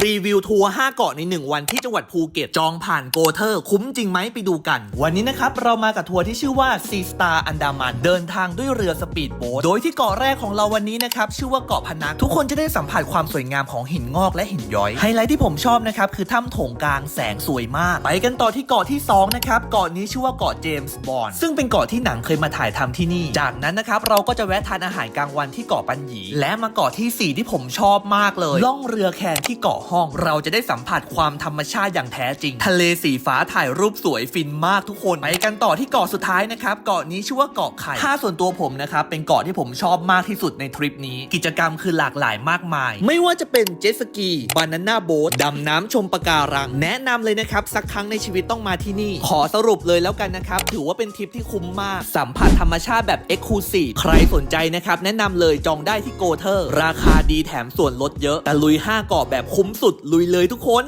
รีวิวทัวร์ 5 เกาะใน 1 วันที่จังหวัดภูเก็ตจองผ่านโกเทอร์ คุ้มจริงไหมไปดูกัน วันนี้นะครับ เรามากับทัวร์ที่ชื่อว่า Sea Star อันดามันเดินทางด้วยเรือสปีดโบ๊ทโดยที่เกาะแรกของเราวันนี้นะครับ ชื่อว่าเกาะพนักทุกคนจะได้สัมผัสความสวยงามของหินงอกและหินย้อย ไฮไลท์ที่ผมชอบนะครับ คือถ้ำโถงกลางแสงสวยมาก ไปกันต่อที่เกาะที่ 2 นะครับเกาะนี้ชื่อว่าเกาะเจมส์บอนด์ซึ่งเป็นเกาะที่หนังเคยมาถ่ายทำที่นี่ จากนั้นนะครับเราก็จะแวะทานอาหารกลางวันที่เกาะปัญญีและมาเกาะที่ 4 ที่ผมชอบมากเลยล่องเรือแคนที่เกาะห้อง เราจะได้สัมผัสความธรรมชาติอย่างแท้จริง ทะเลสีฟ้าถ่ายรูปสวยฟินมากทุกคน ไปกันต่อที่เกาะสุดท้ายนะครับ เกาะนี้ชื่อว่าเกาะไข่ถ้าส่วนตัวผมนะครับเป็นเกาะที่ผมชอบมากที่สุดในทริปนี้ กิจกรรมคือหลากหลายมากมาย ไม่ว่าจะเป็นเจ็ตสกีบานาน่าโบ๊ทดำน้ำชมปะการัง แนะนำเลยนะครับสักครั้งในชีวิตต้องมาที่นี่ ขอสรุปเลยแล้วกันนะครับถือว่าเป็นทริปที่คุ้มมาก สัมผัสธรรมชาติแบบ e x c l u s i v e ใครสนใจนะครับแนะนำเลยจองได้ที่โกเทอร์ ราคาดีแถมส่วนลดเยอะแต่ลุย5เกาะแบบคุ้มสุดลุยเลยทุกคน